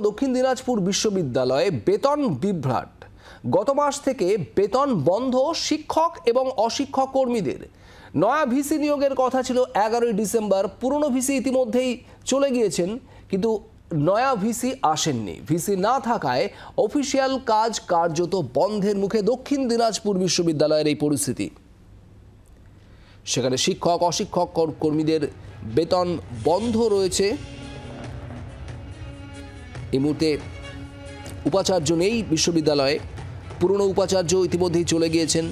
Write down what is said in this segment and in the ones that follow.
দক্ষিণ দিনাজপুর বিশ্ববিদ্যালয়ে বেতন বিভ্রাট। গত মাস থেকে বেতন বন্ধ শিক্ষক এবং অশিক্ষক কর্মীদের। নয়া ভিসি নিয়োগের কথা ছিল এগারোই ডিসেম্বর, পুরনো ভিসি ইতিমধ্যেই চলে গিয়েছেন, কিন্তু নয়া ভিসি আসেননি। ভিসি না থাকায় অফিসিয়াল কাজ কার্যত বন্ধের মুখে দক্ষিণ দিনাজপুর বিশ্ববিদ্যালয়ের এই পরিস্থিতি। সেখানে শিক্ষক, অশিক্ষক কর্মীদের বেতন বন্ধ রয়েছে। এই মুহূর্তে উপাচার্য নেই বিশ্ববিদ্যালয়ে। পুরনো উপাচার্য ইতিমধ্যেই চলে গিয়েছেন।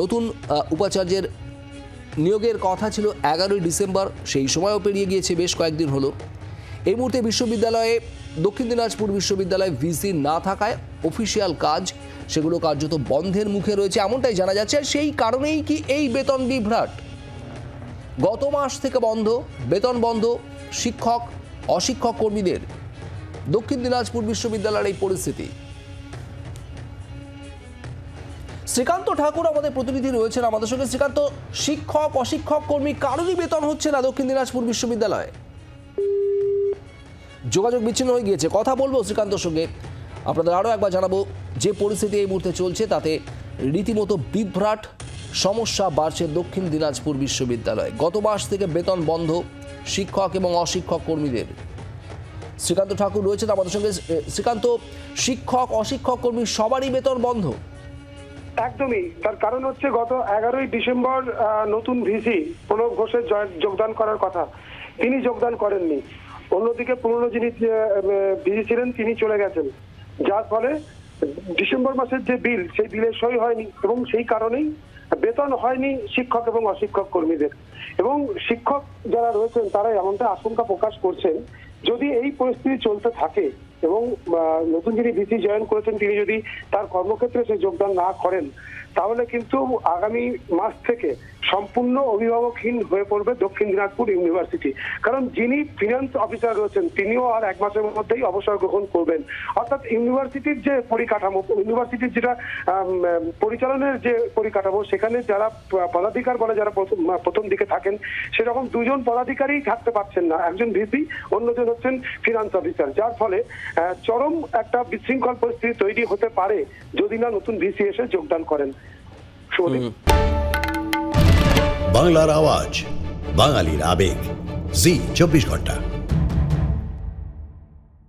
নতুন উপাচার্যের নিয়োগের কথা ছিল এগারোই ডিসেম্বর, সেই সময়ও পেরিয়ে গিয়েছে বেশ কয়েকদিন হলো। এই মুহূর্তে বিশ্ববিদ্যালয়ে, দক্ষিণ দিনাজপুর বিশ্ববিদ্যালয়ে ভিসি না থাকায় অফিসিয়াল কাজ সেগুলো কার্যত বন্ধের মুখে রয়েছে এমনটাই জানা যাচ্ছে। আর সেই কারণেই কি এই বেতন বিভ্রাট? গত মাস থেকে বন্ধ, বেতন বন্ধ, শিক্ষক, অশিক্ষক কর্মীদের দক্ষিণ দিনাজপুর বিশ্ববিদ্যালয়ের এই পরিস্থিতি। শ্রীকান্ত ঠাকুর আমাদের প্রতিনিধি রয়েছেন আমাদের সঙ্গে। শ্রীকান্ত, শিক্ষক, অশিক্ষক, কর্মী, কারোরই বেতন হচ্ছে না দক্ষিণ দিনাজপুর বিশ্ববিদ্যালয়ে? যোগাযোগ বিচ্ছিন্ন হয়ে গিয়েছে। কথা বলব শ্রীকান্তর সঙ্গে। আপনাদের আরও একবার জানাব যে পরিস্থিতি এই মুহূর্তে চলছে, তাতে রীতিমতো বিভ্রাট সমস্যা বাড়ছে দক্ষিণ দিনাজপুর বিশ্ববিদ্যালয়ে। গত মাস থেকে বেতন বন্ধ শিক্ষক এবং অশিক্ষক কর্মীদের। শ্রীকান্ত ঠাকুর রয়েছেন আমাদের সঙ্গে শ্রীকান্ত, শিক্ষক, অশিক্ষক, কর্মী, সবারই বেতন বন্ধ। একদমই, তার কারণ হচ্ছে গত এগারোই ডিসেম্বর নতুন ভিসি প্রণব ঘোষের যোগদান করার কথা। তিনি যোগদান করেননি। অন্যদিকে পুরনো যিনি ভিসি ছিলেন, তিনি চলে গেছেন। যার ফলে ডিসেম্বর মাসের যে বিল, সেই বিলের সই হয়নি এবং সেই কারণেই বেতন হয়নি শিক্ষক এবং অশিক্ষক কর্মীদের। এবং শিক্ষক যারা রয়েছেন তারা এমনটা আশঙ্কা প্রকাশ করছেন যদি এই পরিস্থিতি চলতে থাকে এবং নতুন যিনি ভিসি জয়েন করেছেন, তিনি যদি তার কর্মক্ষেত্রে সে যোগদান না করেন, তাহলে কিন্তু আগামী মাস থেকে সম্পূর্ণ অভিভাবকহীন হয়ে পড়বে দক্ষিণ দিনাজপুর ইউনিভার্সিটি। কারণ যিনি ফিনান্স অফিসার রয়েছেন, তিনিও আর এক মাসের মধ্যেই অবসর গ্রহণ করবেন। অর্থাৎ ইউনিভার্সিটির যে পরিকাঠামো, ইউনিভার্সিটির যেটা পরিচালনের যে পরিকাঠামো, সেখানে যারা পদাধিকার বলে যারা প্রথম দিকে থাকেন, সেরকম দুজন পদাধিকারী থাকতে পারছেন না। একজন ভিসি অন্যজন হচ্ছেন ফিনান্স অফিসার যার ফলে চরম একটা বিশৃঙ্খল পরিস্থিতি তৈরি হতে পারে যদি না নতুন ভিসি এসে যোগদান করেন। বাংলার আওয়াজ, বাঙালির আবেগ। জি, চব্বিশ ঘণ্টা।